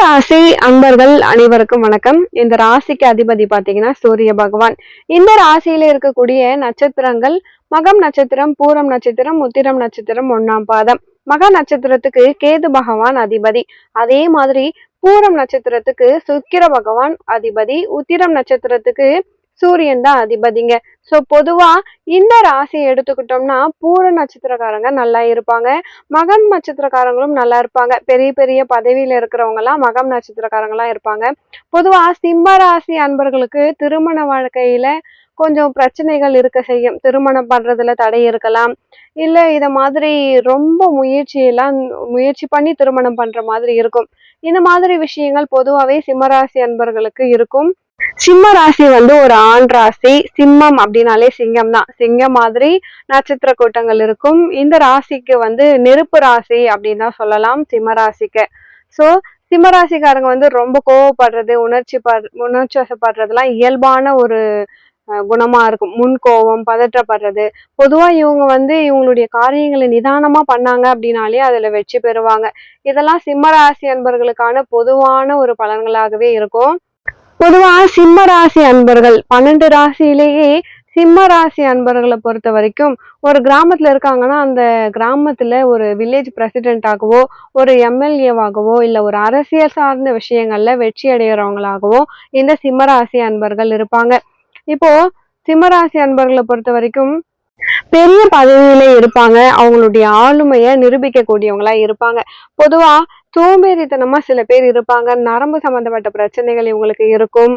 ராசி அன்பர்கள் அனைவருக்கும் வணக்கம். இந்த ராசிக்கு அதிபதி பாத்தீங்கன்னா சூரிய பகவான். இந்த ராசியில இருக்கக்கூடிய நட்சத்திரங்கள் மகம் நட்சத்திரம் பூரம் நட்சத்திரம் உத்திரம் நட்சத்திரம் ஒண்ணாம் பாதம். மக நட்சத்திரத்துக்கு கேது பகவான் அதிபதி. அதே மாதிரி பூரம் நட்சத்திரத்துக்கு சுக்கிர பகவான் அதிபதி. உத்திரம் நட்சத்திரத்துக்கு சூரியன் தான் அதிபதிங்க. ஸோ பொதுவா இந்த ராசியை எடுத்துக்கிட்டோம்னா பூர நட்சத்திரக்காரங்க நல்லா இருப்பாங்க. மகன் நட்சத்திரக்காரங்களும் நல்லா இருப்பாங்க. பெரிய பெரிய பதவியில இருக்கிறவங்கலாம் மகம் நட்சத்திரக்காரங்களாம் இருப்பாங்க. பொதுவா சிம்ம ராசி அன்பர்களுக்கு திருமண வாழ்க்கையில கொஞ்சம் பிரச்சனைகள் இருக்க செய்யும். திருமணம் பண்றதுல தடை இருக்கலாம். இல்ல இத மாதிரி ரொம்ப முயற்சியெல்லாம் முயற்சி பண்ணி திருமணம் பண்ற மாதிரி இருக்கும். இந்த மாதிரி விஷயங்கள் பொதுவாகவே சிம்மராசி அன்பர்களுக்கு இருக்கும். சிம்ம ராசி வந்து ஒரு ஆண் ராசி. சிம்மம் அப்படின்னாலே சிங்கம் தான். சிங்கம் மாதிரி நட்சத்திர கூட்டங்கள் இருக்கும். இந்த ராசிக்கு வந்து நெருப்பு ராசி அப்படின்னு தான் சொல்லலாம். சிம்ம ராசிக்கு. ஸோ சிம்ம ராசிக்காரங்க வந்து ரொம்ப கோவப்படுறது உணர்ச்சி படு உணர்ச்சி வசப்படுறதுலாம் இயல்பான ஒரு குணமா இருக்கும். முன் கோவம் பதற்றப்படுறது. பொதுவா இவங்க வந்து இவங்களுடைய காரியங்களை நிதானமா பண்ணாங்க அப்படின்னாலே அதுல வெற்றி பெறுவாங்க. இதெல்லாம் சிம்ம ராசி அன்பர்களுக்கான பொதுவான ஒரு பலன்களாகவே இருக்கும். பொதுவா சிம்ம ராசி அன்பர்கள். பன்னெண்டு ராசியிலேயே சிம்ம ராசி அன்பர்களை பொறுத்த வரைக்கும் ஒரு கிராமத்துல இருக்காங்கன்னா அந்த கிராமத்துல ஒரு வில்லேஜ் பிரசிடென்டாகவோ ஒரு எம்எல்ஏவாகவோ இல்ல ஒரு அரசியல் சார்ந்த விஷயங்கள்ல வெற்றி அடைகிறவங்களாகவோ இந்த சிம்மராசி அன்பர்கள் இருப்பாங்க. இப்போ சிம்மராசி அன்பர்களை பொறுத்த வரைக்கும் பெரிய பதவியில இருப்பாங்க. அவங்களுடைய ஆளுமையை நிரூபிக்க கூடியவங்களா இருப்பாங்க. பொதுவா சோம்பேறித்தனமா சில பேர் இருப்பாங்க. நரம்பு சம்பந்தப்பட்ட பிரச்சனைகள் இவங்களுக்கு இருக்கும்.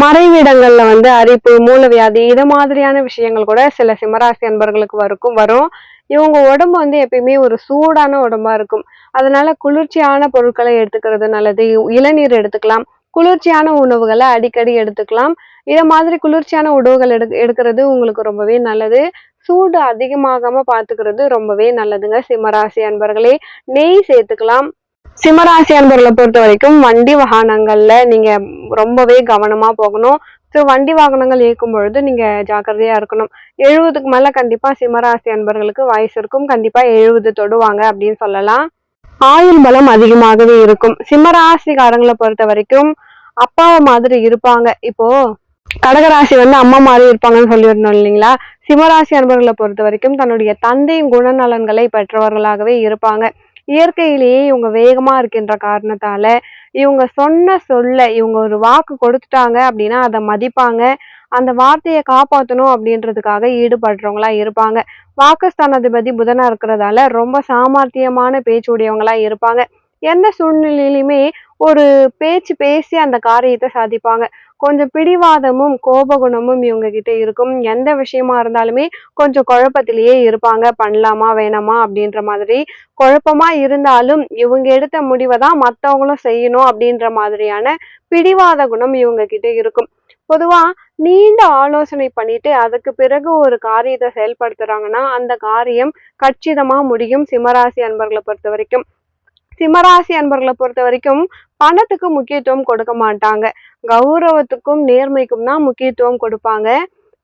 மறைவிடங்கள்ல வந்து அரிப்பு மூலவியாதி இது மாதிரியான விஷயங்கள் கூட சில சிம்மராசி அன்பர்களுக்கு வரைக்கும் வரும். இவங்க உடம்பு வந்து எப்பயுமே ஒரு சூடான உடம்பா இருக்கும். அதனால குளிர்ச்சியான பொருட்களை எடுத்துக்கிறது நல்லது. இளநீர் எடுத்துக்கலாம். குளிர்ச்சியான உணவுகளை அடிக்கடி எடுத்துக்கலாம். இதை மாதிரி குளிர்ச்சியான உணவுகள் எடு எடுக்கிறது உங்களுக்கு ரொம்பவே நல்லது. சூடு அதிகமாகாம பாத்துக்கிறது ரொம்பவே நல்லதுங்க. சிம்மராசி அன்பர்களே நெய் சேர்த்துக்கலாம். சிம்மராசி அன்பர்களை பொறுத்த வரைக்கும் வண்டி வாகனங்கள்ல நீங்க ரொம்பவே கவனமா போகணும். ஸோ வண்டி வாகனங்கள் இயக்கும் பொழுது நீங்க ஜாக்கிரதையா இருக்கணும். எழுபதுக்கு மேல கண்டிப்பா சிம்மராசி அன்பர்களுக்கு வயசு இருக்கும். கண்டிப்பா எழுபது தொடுவாங்க அப்படின்னு சொல்லலாம். ஆயுள் பலம் அதிகமாகவே இருக்கும். சிம்மராசிக்காரங்களை பொறுத்த வரைக்கும் அப்பாவை மாதிரி இருப்பாங்க. இப்போ கடகராசி வந்து அம்மா மாதிரி இருப்பாங்கன்னு சொல்லியிருந்தோம் இல்லைங்களா? சிம்மராசி அன்பர்களை பொறுத்த வரைக்கும் தன்னுடைய தந்தையின் குணநலன்களை பெற்றவர்களாகவே இருப்பாங்க. இயற்கையிலேயே இவங்க வேகமா இருக்கின்ற காரணத்தால இவங்க சொன்ன சொல்ல இவங்க ஒரு வாக்கு கொடுத்துட்டாங்க அப்படின்னா அதை மதிப்பாங்க. அந்த வார்த்தையை காப்பாற்றணும் அப்படின்றதுக்காக ஈடுபடுறவங்களா இருப்பாங்க. வாக்குஸ்தானாதிபதி புதனா இருக்கிறதால ரொம்ப சாமர்த்தியமான பேச்சுடையவங்களா இருப்பாங்க. எந்த சூழ்நிலையிலுமே ஒரு பேச்சு பேசி அந்த காரியத்தை சாதிப்பாங்க. கொஞ்சம் பிடிவாதமும் கோபகுணமும் இவங்க கிட்ட இருக்கும். எந்த விஷயமா இருந்தாலுமே கொஞ்சம் குழப்பத்திலேயே இருப்பாங்க. பண்ணலாமா வேணாமா அப்படின்ற மாதிரி. குழப்பமா இருந்தாலும் இவங்க எடுத்த முடிவை தான் மற்றவங்களும் செய்யணும் அப்படின்ற மாதிரியான பிடிவாத குணம் இவங்க கிட்ட இருக்கும். பொதுவா நீண்ட ஆலோசனை பண்ணிட்டு அதுக்கு பிறகு ஒரு காரியத்தை செயல்படுத்துறாங்கன்னா அந்த காரியம் கச்சிதமா முடியும். சிம்மராசி அன்பர்களை பொறுத்த வரைக்கும் சிம்மராசி அன்பர்களை பொறுத்த வரைக்கும் பணத்துக்கு முக்கியத்துவம் கொடுக்க மாட்டாங்க. கௌரவத்துக்கும் நேர்மைக்கும் தான் முக்கியத்துவம் கொடுப்பாங்க.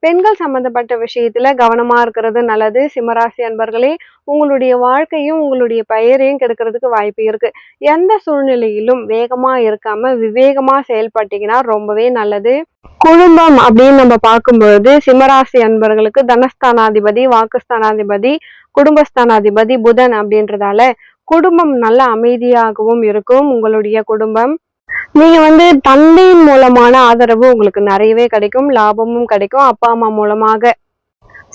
பெண்கள் சம்பந்தப்பட்ட விஷயத்துல கவனமா இருக்கிறது நல்லது. சிம்மராசி அன்பர்களே உங்களுடைய வாழ்க்கையும் உங்களுடைய பெயரையும் கெடுக்கிறதுக்கு வாய்ப்பு இருக்கு. எந்த சூழ்நிலையிலும் வேகமா இருக்காம விவேகமா செயல்பட்டீங்கன்னா ரொம்பவே நல்லது. குடும்பம் அப்படின்னு நம்ம பார்க்கும்பொழுது சிம்மராசி அன்பர்களுக்கு தனஸ்தானாதிபதி வாக்குஸ்தானாதிபதி குடும்பஸ்தானாதிபதி புதன் அப்படின்றதால குடும்பம் நல்ல அமைதியாகவும் இருக்கும் உங்களுடைய குடும்பம். நீங்க வந்து தந்தையின் மூலமான ஆதரவு உங்களுக்கு நிறையவே கிடைக்கும் லாபமும் கிடைக்கும். அப்பா அம்மா மூலமாக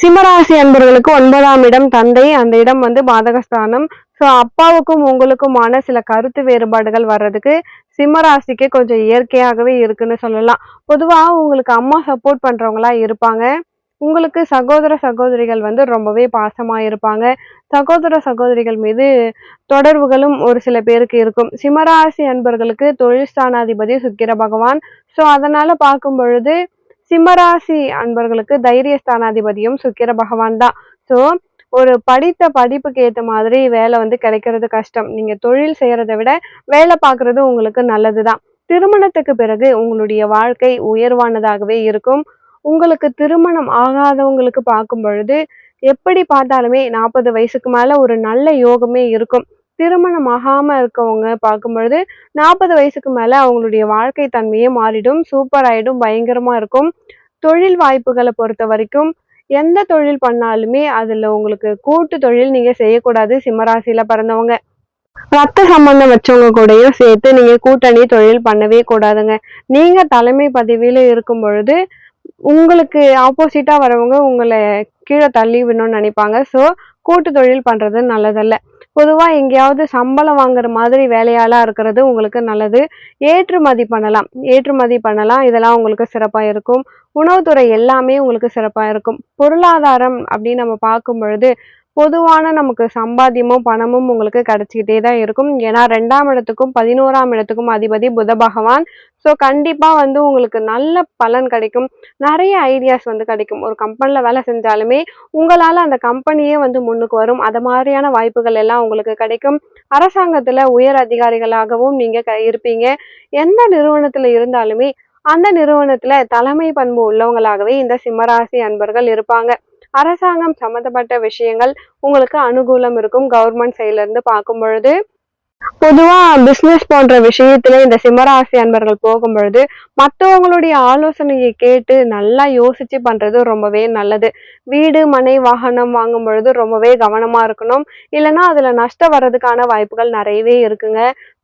சிம்மராசி அன்பர்களுக்கு ஒன்பதாம் இடம் தந்தை. அந்த இடம் வந்து பாதகஸ்தானம். ஸோ அப்பாவுக்கும் உங்களுக்குமான சில கருத்து வேறுபாடுகள் வர்றதுக்கு சிம்மராசிக்கு கொஞ்சம் இயற்கையாகவே இருக்குன்னு சொல்லலாம். பொதுவா உங்களுக்கு அம்மா சப்போர்ட் பண்றவங்களா இருப்பாங்க. உங்களுக்கு சகோதர சகோதரிகள் வந்து ரொம்பவே பாசமாக இருப்பாங்க. சகோதர சகோதரிகள் மீது தொடர்புகளும் ஒரு சில பேருக்கு இருக்கும். சிம்மராசி அன்பர்களுக்கு தொழில் ஸ்தானாதிபதி சுக்கிர பகவான். ஸோ அதனால பார்க்கும் பொழுது சிம்மராசி அன்பர்களுக்கு தைரிய ஸ்தானாதிபதியும் சுக்கிர பகவான் தான். ஸோ ஒரு படித்த படிப்புக்கு ஏற்ற மாதிரி வேலை வந்து கிடைக்கிறது கஷ்டம். நீங்கள் தொழில் செய்கிறத விட வேலை பார்க்குறது உங்களுக்கு நல்லது தான் திருமணத்துக்கு பிறகு உங்களுடைய வாழ்க்கை உயர்வானதாகவே இருக்கும். உங்களுக்கு திருமணம் ஆகாதவங்களுக்கு பார்க்கும் பொழுது எப்படி பார்த்தாலுமே நாற்பது வயசுக்கு மேலே ஒரு நல்ல யோகமே இருக்கும். திருமணம் ஆகாமல் இருக்கவங்க பார்க்கும்பொழுது நாற்பது வயசுக்கு மேலே அவங்களுடைய வாழ்க்கை தன்மையே மாறிடும் சூப்பர் ஆகிடும் பயங்கரமாக இருக்கும். தொழில் வாய்ப்புகளை பொறுத்த வரைக்கும் எந்த தொழில் பண்ணாலுமே அதில் உங்களுக்கு கூட்டு தொழில் நீங்கள் செய்யக்கூடாது சிம்மராசியில் பிறந்தவங்க. ரத்த சம்பந்தம் வச்சவங்க கூடயும் சேர்த்து நீங்கள் கூட்டணி தொழில் பண்ணவே கூடாதுங்க. நீங்கள் தலைமை பதவியில் இருக்கும் பொழுது உங்களுக்கு ஆப்போசிட்டாக வரவங்க உங்களை கீழே தள்ளி விடணும்னு நினைப்பாங்க. ஸோ கூட்டு தொழில் பண்ணுறது நல்லதல்ல. பொதுவாக எங்கேயாவது சம்பளம் வாங்குற மாதிரி வேலையாளாக இருக்கிறது உங்களுக்கு நல்லது. ஏற்றுமதி பண்ணலாம். ஏற்றுமதி பண்ணலாம். இதெல்லாம் உங்களுக்கு சிறப்பாக இருக்கும். உணவுத்துறை எல்லாமே உங்களுக்கு சிறப்பாக இருக்கும். பொருளாதாரம் அப்படின்னு நம்ம பார்க்கும் பொழுது பொதுவான நமக்கு சம்பாத்தியமும் பணமும் உங்களுக்கு கிடைச்சிக்கிட்டே தான் இருக்கும். ஏன்னா ரெண்டாம் இடத்துக்கும் பதினோராம் இடத்துக்கும் அதிபதி புத பகவான். ஸோ கண்டிப்பாக வந்து உங்களுக்கு நல்ல பலன் கிடைக்கும். நிறைய ஐடியாஸ் வந்து கிடைக்கும். ஒரு கம்பெனியில் வேலை செஞ்சாலுமே உங்களால் அந்த கம்பெனியே வந்து முன்னுக்கு வரும். அது மாதிரியான வாய்ப்புகள் எல்லாம் உங்களுக்கு கிடைக்கும். அரசாங்கத்தில் உயர் அதிகாரிகளாகவும் நீங்கள் க- இருப்பீங்க. எந்த நிறுவனத்தில் இருந்தாலுமே அந்த நிறுவனத்தில் தலைமை பண்பு உள்ளவங்களாகவே இந்த சிம்மராசி அன்பர்கள் இருப்பாங்க. அரசாங்கம் சம்பந்தப்பட்ட விஷயங்கள் உங்களுக்கு அனுகூலம் இருக்கும். கவர்மெண்ட் சைட்ல இருந்து பார்க்கும் பொழுது பொதுவா பிசினஸ் போன்ற விஷயத்துல இந்த சிம்மராசி அன்பர்கள் போகும் பொழுது மற்றவங்களுடைய ஆலோசனையை கேட்டு நல்லா யோசிச்சு பண்றது ரொம்பவே நல்லது. வீடு மனை வாகனம் வாங்கும் பொழுது ரொம்பவே கவனமா இருக்கணும். இல்லைன்னா அதுல நஷ்டம் வர்றதுக்கான வாய்ப்புகள் நிறையவே இருக்குங்க.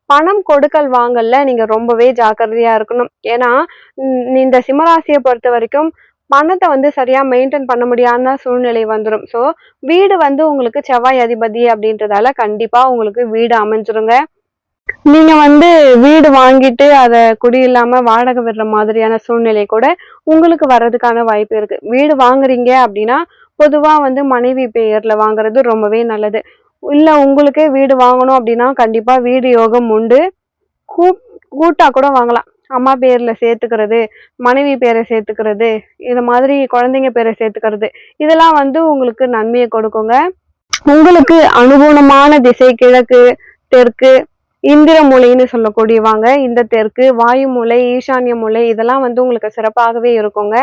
பணம் கொடுக்கல் வாங்கல்ல நீங்க ரொம்பவே ஜாக்கிரதையா இருக்கணும். ஏன்னா இந்த சிம்மராசியை பொறுத்த வரைக்கும் பணத்தை வந்து சரியாக மெயின்டைன் பண்ண முடியாத சூழ்நிலை வந்துடும் ஸோ வீடு வந்து உங்களுக்கு செவ்வாய் அதிபதி அப்படின்றதால கண்டிப்பாக உங்களுக்கு வீடு அமைஞ்சிருங்க. நீங்க வந்து வீடு வாங்கிட்டு அதை குடியில்லாம வாடகை விடுற மாதிரியான சூழ்நிலை கூட உங்களுக்கு வர்றதுக்கான வாய்ப்பு இருக்கு. வீடு வாங்குறீங்க அப்படின்னா பொதுவா வந்து மனைவி பெயர்ல வாங்குறது ரொம்பவே நல்லது. இல்ல உங்களுக்கே வீடு வாங்கணும் அப்படின்னா கண்டிப்பா வீடு யோகம் உண்டு. கூ கூட்டா கூட வாங்கலாம். அம்மா பேரில் சேர்த்துக்கிறது மனைவி பேரை சேர்த்துக்கிறது இது மாதிரி குழந்தைங்க பேரை சேர்த்துக்கிறது. இதெல்லாம் வந்து உங்களுக்கு நன்மையை கொடுக்குங்க. உங்களுக்கு அனுகூலமான திசை கிழக்கு தெற்கு இந்திர மூலைன்னு சொல்லக்கூடியவாங்க. இந்த தெற்கு வாயு மூலை ஈசான்ய மூலை இதெல்லாம் வந்து உங்களுக்கு சிறப்பாகவே இருக்குங்க.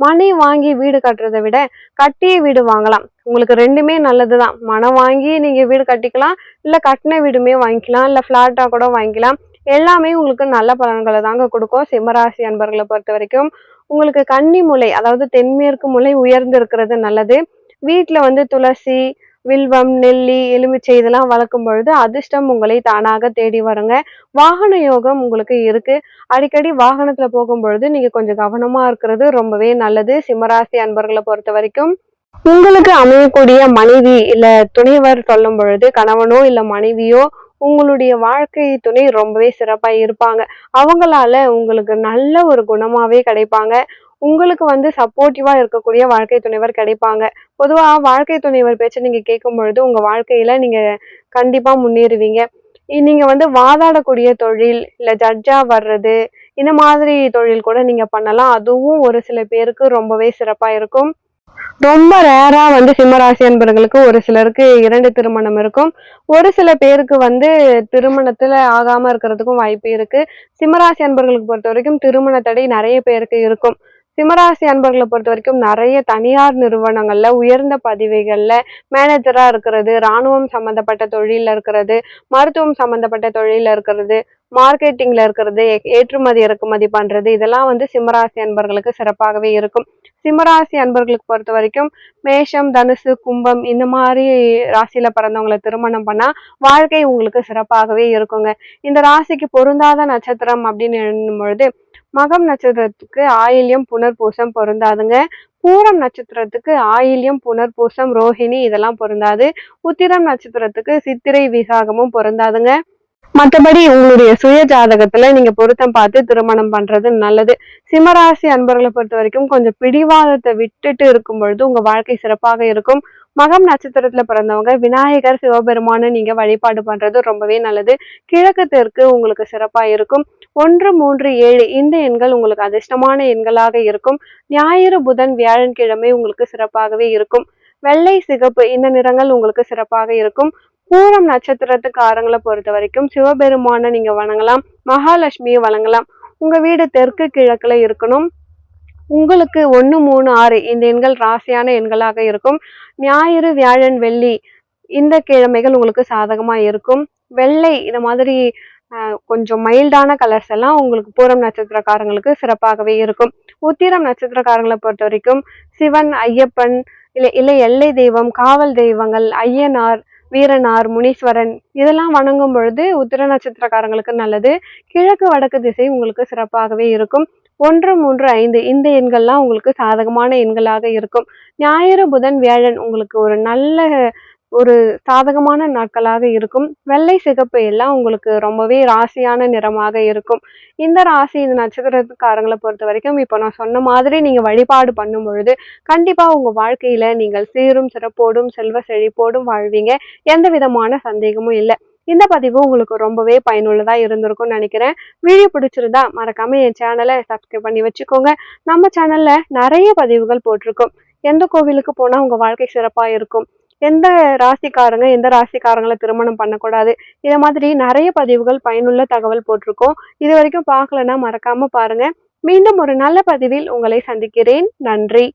மனை வாங்கி வீடு கட்டுறதை விட கட்டிய வீடு வாங்கலாம். உங்களுக்கு ரெண்டுமே நல்லது தான் மனம் வாங்கி நீங்கள் வீடு கட்டிக்கலாம் இல்லை கட்டின வீடுமே வாங்கிக்கலாம் இல்லை ஃப்ளாட்டாக கூட வாங்கிக்கலாம். எல்லாமே உங்களுக்கு நல்ல பலன்களை தாங்க கொடுக்கும். சிம்மராசி அன்பர்களை பொறுத்த வரைக்கும் உங்களுக்கு கன்னி முளை அதாவது தென்மேற்கு முளை உயர்ந்து இருக்கிறது நல்லது. வீட்டில் வந்து துளசி வில்வம் நெல்லி எலுமிச்சை இதெல்லாம் வளர்க்கும் பொழுது அதிர்ஷ்டம் உங்களை தானாக தேடி வருங்க. வாகன யோகம் உங்களுக்கு இருக்கு. அடிக்கடி வாகனத்துல போகும் பொழுது நீங்க கொஞ்சம் கவனமா இருக்கிறது ரொம்பவே நல்லது. சிம்மராசி அன்பர்களை பொறுத்த வரைக்கும் உங்களுக்கு அமையக்கூடிய மனைவி இல்ல துணைவர் சொல்லும் பொழுது கணவனோ இல்ல மனைவியோ உங்களுடைய வாழ்க்கை துணை ரொம்பவே சிறப்பாக இருப்பாங்க. அவங்களால உங்களுக்கு நல்ல ஒரு குணமாகவே கிடைப்பாங்க. உங்களுக்கு வந்து சப்போர்ட்டிவாக இருக்கக்கூடிய வாழ்க்கை துணைவர் கிடைப்பாங்க. பொதுவாக வாழ்க்கை துணைவர் பேச்சு நீங்கள் கேட்கும் பொழுது உங்கள் வாழ்க்கையில் நீங்கள் கண்டிப்பாக முன்னேறுவீங்க. நீங்கள் வந்து வாதாடக்கூடிய தொழில் இல்லை ஜட்ஜாக வர்றது இந்த மாதிரி தொழில் கூட நீங்கள் பண்ணலாம். அதுவும் ஒரு சில பேருக்கு ரொம்பவே சிறப்பாக இருக்கும். ரொம்ப ரேரா வந்து சிம்மராசி அன்பர்களுக்கு ஒரு சிலருக்கு இரண்டு திருமணம் இருக்கும். ஒரு சில பேருக்கு வந்து திருமணத்துல ஆகாம இருக்கிறதுக்கும் வாய்ப்பு இருக்கு. சிம்மராசி அன்பர்களுக்கு பொறுத்த வரைக்கும் திருமண தடை நிறைய பேருக்கு இருக்கும். சிம்மராசி அன்பர்களை பொறுத்த வரைக்கும் நிறைய தனியார் நிறுவனங்கள்ல உயர்ந்த பதவிகள்ல மேனேஜரா இருக்கிறது ராணுவம் சம்பந்தப்பட்ட தொழில இருக்கிறது மருத்துவம் சம்பந்தப்பட்ட தொழில இருக்கிறது மார்க்கெட்டிங்ல இருக்கிறது ஏ- ஏற்றுமதி இறக்குமதி பண்றது இதெல்லாம் வந்து சிம்மராசி அன்பர்களுக்கு சிறப்பாகவே இருக்கும். சிம்மராசி அன்பர்களுக்கு பொறுத்த வரைக்கும் மேஷம் தனுசு கும்பம் இந்த மாதிரி ராசியில பிறந்தவங்களை திருமணம் பண்ணா வாழ்க்கை உங்களுக்கு சிறப்பாகவே இருக்குங்க. இந்த ராசிக்கு பொருந்தாத நட்சத்திரம் அப்படின்னு எண்ணும் பொழுது மகம் நட்சத்திரத்துக்கு ஆயில்யம் புனர்பூசம் பொருந்தாதுங்க. பூரம் நட்சத்திரத்துக்கு ஆயில்யம் புனர்பூசம் ரோஹிணி இதெல்லாம் பொருந்தாது. உத்திரம் நட்சத்திரத்துக்கு சித்திரை விசாகமும் பொருந்தாதுங்க. மற்றபடி உங்களுடைய சுய ஜாதகத்துல நீங்க பொருத்தம் பார்த்து திருமணம் பண்றது நல்லது. சிம்மராசி அன்பர்களை பொறுத்த வரைக்கும் கொஞ்சம் பிடிவாதத்தை விட்டுட்டு இருக்கும் பொழுது உங்க வாழ்க்கை சிறப்பாக இருக்கும். மகம் நட்சத்திரத்துல பிறந்தவங்க விநாயகர் சிவபெருமானை நீங்க வழிபாடு பண்றது ரொம்பவே நல்லது. கிழக்கு தெற்கு உங்களுக்கு சிறப்பா இருக்கும். ஒன்று மூன்று ஏழு இந்த எண்கள் உங்களுக்கு அதிர்ஷ்டமான எண்களாக இருக்கும். ஞாயிறு புதன் வியாழன் கிழமை உங்களுக்கு சிறப்பாகவே இருக்கும். வெள்ளை சிகப்பு இந்த நிறங்கள் உங்களுக்கு சிறப்பாக இருக்கும். பூரம் நட்சத்திரத்துக்காரங்களை பொறுத்த வரைக்கும் சிவபெருமானை நீங்க வணங்கலாம் மகாலட்சுமியை வணங்கலாம். உங்க வீடு தெற்கு கிழக்குல இருக்கணும். உங்களுக்கு ஒன்று மூணு ஆறு இந்த எண்கள் ராசியான எண்களாக இருக்கும். ஞாயிறு வியாழன் வெள்ளி இந்த கிழமைகள் உங்களுக்கு சாதகமா இருக்கும். வெள்ளை இந்த மாதிரி கொஞ்சம் மைல்டான கலர்ஸ் எல்லாம் உங்களுக்கு பூரம் நட்சத்திரக்காரங்களுக்கு சிறப்பாகவே இருக்கும். உத்திரம் நட்சத்திரக்காரங்களை பொறுத்த வரைக்கும் சிவன் ஐயப்பன் இல்லை இல்லை எல்லை தெய்வம் காவல் தெய்வங்கள் ஐயனார் வீரனார் முனீஸ்வரன் இதெல்லாம் வணங்கும் பொழுது உத்திர நட்சத்திரக்காரங்களுக்கு நல்லது. கிழக்கு வடக்கு திசை உங்களுக்கு சிறப்பாகவே இருக்கும். ஒன்று மூன்று ஐந்து இந்த எண்கள்லாம் உங்களுக்கு சாதகமான எண்களாக இருக்கும். ஞாயிறு புதன் வியாழன் உங்களுக்கு ஒரு நல்ல ஒரு சாதகமான நாட்களாக இருக்கும். வெள்ளை சிகப்பு எல்லாம் உங்களுக்கு ரொம்பவே ராசியான நிறமாக இருக்கும். இந்த ராசி இந்த நட்சத்திரக்காரங்களை பொறுத்த வரைக்கும் இப்போ நான் சொன்ன மாதிரி நீங்கள் வழிபாடு பண்ணும் பொழுது கண்டிப்பாக உங்கள் வாழ்க்கையில் நீங்கள் சீரும் சிறப்போடும் செல்வ செழிப்போடும் வாழ்வீங்க. எந்த விதமான சந்தேகமும் இல்லை. இந்த பதிவு உங்களுக்கு ரொம்பவே பயனுள்ளதாக இருந்திருக்கும்னு நினைக்கிறேன். வீடியோ பிடிச்சிருந்தா மறக்காம என் சேனலை சப்ஸ்கிரைப் பண்ணி வச்சுக்கோங்க. நம்ம சேனலில் நிறைய பதிவுகள் போட்டிருக்கோம். எந்த கோவிலுக்கு போனால் உங்கள் வாழ்க்கை சிறப்பாக இருக்கும்? எந்த ராசிக்காரங்க எந்த ராசிக்காரங்களை திருமணம் பண்ணக்கூடாது? இதை மாதிரி நிறைய பதிவுகள் பயனுள்ள தகவல் போட்டிருக்கோம். இது வரைக்கும் பார்க்கலன்னா மறக்காம பாருங்க. மீண்டும் ஒரு நல்ல பதிவில் உங்களை சந்திக்கிறேன். நன்றி.